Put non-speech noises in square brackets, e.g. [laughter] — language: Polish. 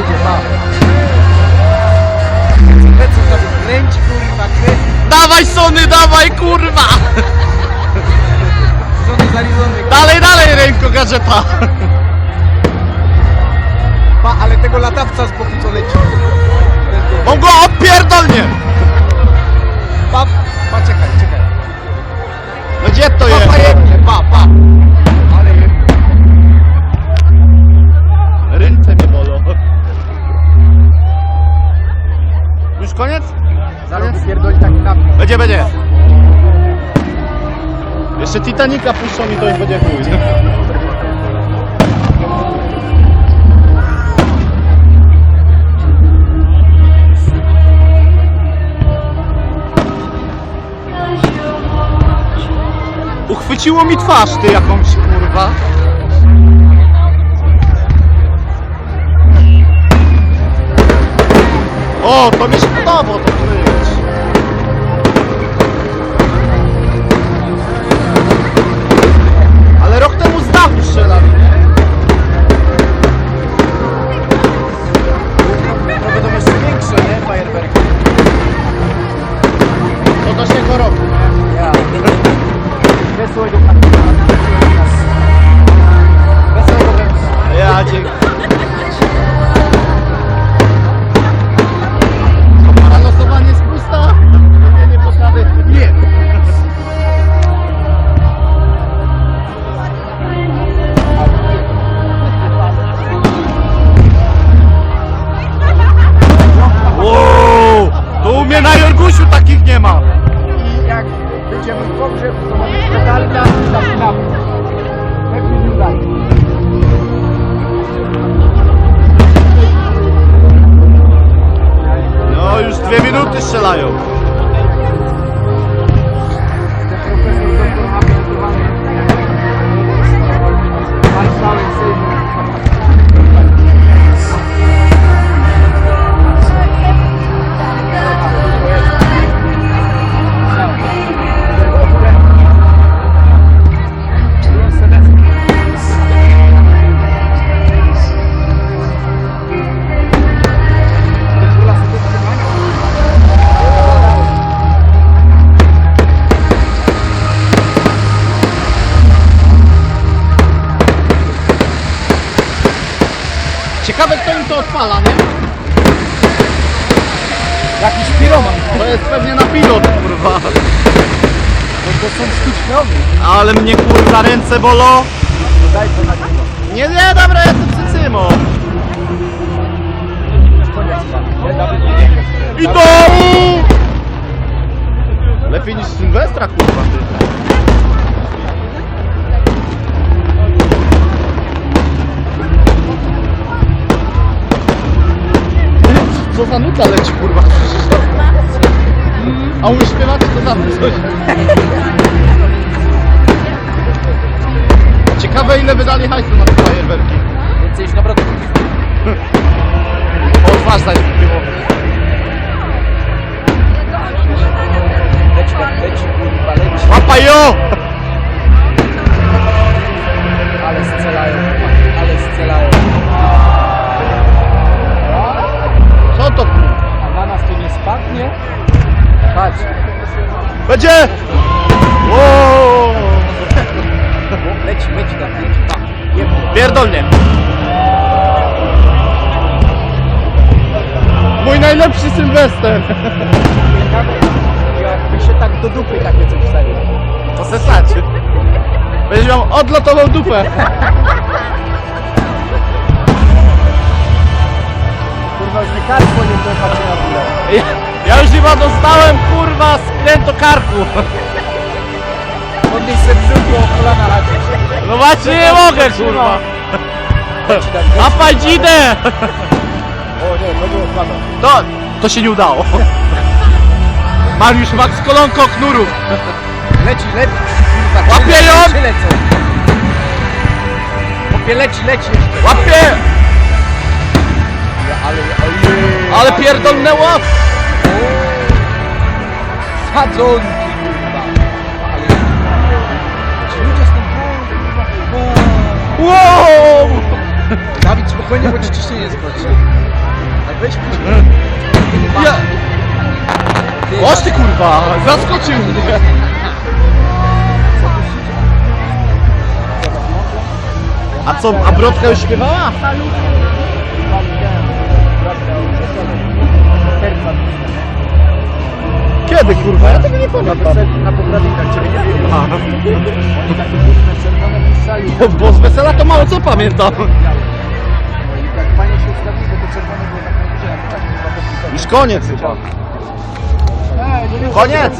Idzie, pa. Lecą sobie kręci, kurwa, kręci. Dawaj Sony, dawaj kurwa! [laughs] Żony zaliczony. Dalej, dalej ręko gadżeta! Pa, ale tego latawca z boku Jeszcze Titanica puszczą mi to chuj. Uchwyciło mi twarz, ty jakąś kurwa. O, to mi się podoba to być. Ciekawe kto im to odpala, nie? Jakiś piroman. To jest pewnie na pilot, kurwa. No to są sztucznowi. Ale mnie kurwa ręce bolą. Daj to na niego. Nie, nie, dobra, nawet nie wiem. I to! Lepiej niż Sylwestra, kurwa, ty. Za nuta leci, kurwa? A umiesz śpiewać, to za coś. Ciekawe ile wydali hajsu na te fajerwerki. Więcej niż na bratku. [laughs] Odważna jest piwo. Leci, Będzie! Wow! Leci, leci tam, leci tam. Pierdolnie. Mój najlepszy Sylwester. Jakby się tak do dupy takie coś wstawiło. To sesać. Będziesz miał odlotową dupę. Kurwa, już nie kartło nie ja już chyba dostałem kurwa skręt karku. Podnieś se brzuchu o kolana raczej. No właśnie nie mogę kurwa. A padzidę! O nie, to było słabe. To, to się nie udało. Mariusz Max Kolonko Knurów. Leci, leci. Kurwa, Łapie ją! Chłopie, leci, leci jeszcze. Łapie! Ale, ojej. Ale pierdolnęło! Sadzonki, kurwa. Ale... Ci ludzie stąd grają, kurwa. Wow! Dawid, spokojnie, bo ci ciśnienie skoczy. Tak weź Ja... Oż ty kurwa, zaskoczył mnie. A co, a Brodka już śpiewała? Kiedy kurwa? Ja tego nie pamiętam. Na poprawnikach ciebie nie puszczali. Bo, z wesela to mało co pamiętam. I tak fajnie się ustawili, bo to czerwone było na a Już koniec chyba. Koniec!